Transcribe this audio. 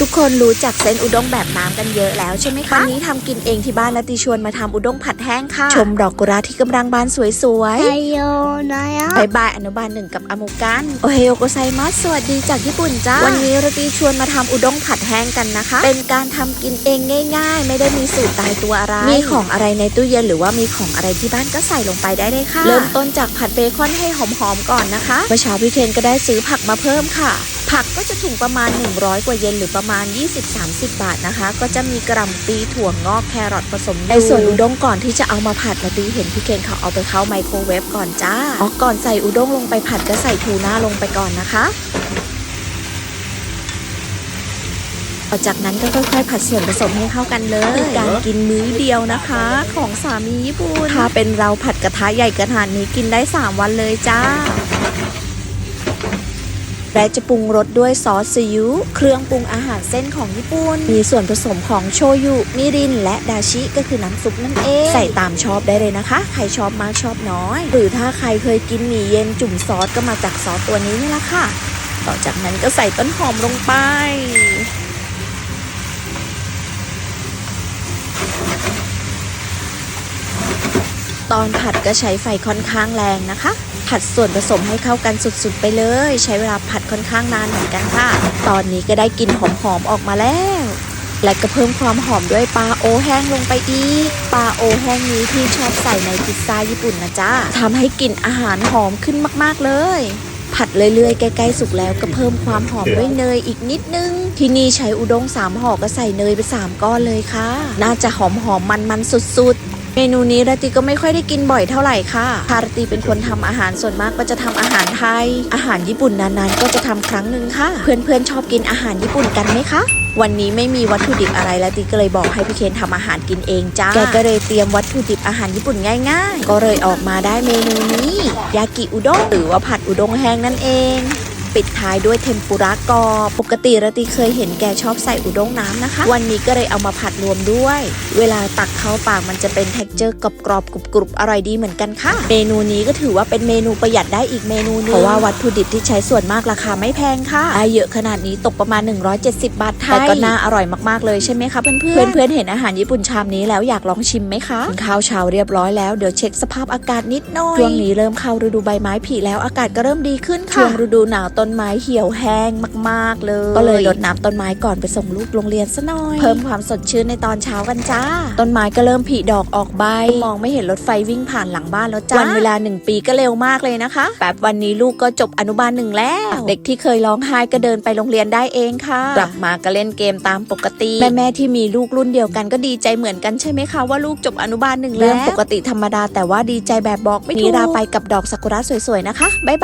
ทุกคนรู้จักเส้นอุด้งแบบน้ำกันเยอะแล้วใช่ไหมคะวันนี้ทำกินเองที่บ้านและตีชวนมาทำอุด้งผัดแห้งค่ะ ชมดอกกุหลาบที่กำลังบานสวยไทโยนายะๆบายบายอนุบาลหนึ่งกับอามุกันโอเฮโอโกไซมัสสวัสดีจากญี่ปุ่นจ้า วันนี้เราตีชวนมาทำอุด้งผัดแห้งกันนะคะ เป็นการทำกินเองง่าย ๆ ไม่ได้มีสูตรตายตัวอะไร มีของอะไรในตู้เย็นหรือว่ามีของอะไรที่บ้านก็ใส่ลงไปได้เลยค่ะ เริ่มต้นจากผัดเบคอนให้หอมๆก่อนนะคะเมื่อเช้าพี่เคนก็ได้ซื้อผักมาเพิ่มค่ะ ผักก็จะถุงประมาณ 100 กว่าเยนหรือประมาณ 20-30 บาทนะคะ ก็จะมีกระหล่ำปีถั่วงอกแครอทผสมอยู่ในส่วนอุด้งก่อนที่จะเอามาผัดละตีเห็นพี่เคนเขาเอาไปเข้าไมโครเวฟก่อนจ้าอ๋อก่อนใส่อุด้งลงไปผัดก็ใส่ทูน่าลงไปก่อนนะคะต่อจากนั้นก็ค่อยๆ ผัดส่วนผสมให้เข้ากันเลยคือการกินมื้อเดียวนะคะ ของสามีญี่ปุ่นถ้าเป็นเราผัดกระทะใหญ่กระนาดนี้กินได้ 3 วันเลยจ้า และจะปรุงรสด้วยซอสซีอิ๊วเครื่องปรุงอาหารเส้นของญี่ปุ่น มีส่วนผสมของโชยุมิริน และดาชิก็คือน้ำซุปนั่นเอง ใส่ตามชอบได้เลยนะคะ ใครชอบมากชอบน้อย หรือถ้าใครเคยกินหมี่เย็นจุ่มซอสก็มาจากซอสตัวนี้นี่แหละค่ะ ต่อจากนั้นก็ใส่ต้นหอมลงไป ตอนผัดก็ใช้ไฟค่อนข้างแรงนะคะ ผัดส่วนผสมให้เข้ากันสุดๆไปเลย ใช้เวลาผัดค่อนข้างนานเหมือนกันค่ะ ตอนนี้ก็ได้กลิ่นหอมๆออกมาแล้ว และก็เพิ่มความหอมด้วยปลาโอแห้งลงไปอีกปลาโอแห้งนี้ที่ชอบใส่ในพิซซ่าญี่ปุ่นนะจ๊ะทำให้กลิ่นอาหารหอมขึ้นมากๆเลยผัดเรื่อยๆ ใกล้ๆสุกแล้วก็เพิ่มความหอมด้วยเนยอีกนิดนึง ที่นี่ใช้อุด้งสามห่อก็ใส่เนยไป3ก้อนเลยค่ะ น่าจะหอมๆมันๆสุดๆ เมนูนี้ราตรีก็ไม่ค่อยได้กินบ่อยเท่าไหร่ค่ะพาราตรีเป็นคนทำอาหารส่วนมากก็จะทำอาหารไทย อาหารญี่ปุ่นนานๆก็จะทำครั้งหนึ่งค่ะ เพื่อนๆชอบกินอาหารญี่ปุ่นกันไหมคะวันนี้ไม่มีวัตถุดิบอะไรแล้วตีก็เลยบอกให้พี่เคนทำอาหารกินเองจ้า แกก็เลยเตรียมวัตถุดิบอาหารญี่ปุ่นง่าย ๆ ก็เลยออกมาได้เมนูนี้ ยากิอุด้งหรือว่าผัดอุด้งแห้งนั่นเอง ปิดท้ายด้วยเทมปุระกรอบ ปกติรติเคยเห็นแกชอบใส่อุด้งน้ำนะคะ วันนี้ก็เลยเอามาผัดรวมด้วย เวลาตักเข้าปากมันจะเป็นเท็กเจอร์กรอบๆกรุบๆอร่อยดีเหมือนกันค่ะ เมนูนี้ก็ถือว่าเป็นเมนูประหยัดได้อีกเมนูหนึงเพราะว่าวัตถุดิบที่ใช้ส่วนมากราคาไม่แพงค่ะได้เยอะขนาดนี้ตกประมาณ 170 บาทไทยแต่ก็น่าอร่อยมากๆเลยใช่ไหมคะเพื่อนๆเพื่อนเห็นอาหารญี่ปุ่นชามนี้แล้วอยากลองชิมไหมคะข้าวเช้าเรียบร้อยแล้วเดี๋ยวเช็คสภาพอากาศนิดหน่อยช่วงนี้เริ่มเข้าฤดูใบไม้ผลิแล้วอากาศก็เริ่มดีขึ้นค่ะช่วงฤดูหนาวต้นไม้เหี่ยวแห้งมาก ๆ เลย ก็เลยรดน้ำต้นไม้ก่อนไปส่งลูกโรงเรียนซะหน่อย เพิ่มความสดชื่นในตอนเช้ากันจ้า ต้นไม้ก็เริ่มผลิดอกออกใบ มองไม่เห็นรถไฟวิ่งผ่านหลังบ้านแล้วจ้า วันเวลาหนึ่งปีก็เร็วมากเลยนะคะแบบวันนี้ลูกก็จบอนุบาลหนึ่งแล้ว เด็กที่เคยร้องไห้ก็เดินไปโรงเรียนได้เองค่ะ กลับมาก็เล่นเกมตามปกติ แม่แม่ๆที่มีลูกรุ่นเดียวกันก็ดีใจเหมือนกันใช่ไหมคะว่าลูกจบอนุบาลหนึ่งแล้วเรื่องปกติธรรมดาแต่ว่าดีใจแบบบอกไม่ถูกนี่ลาไปกับดอกซากุระสวยๆนะคะบ๊ายบาย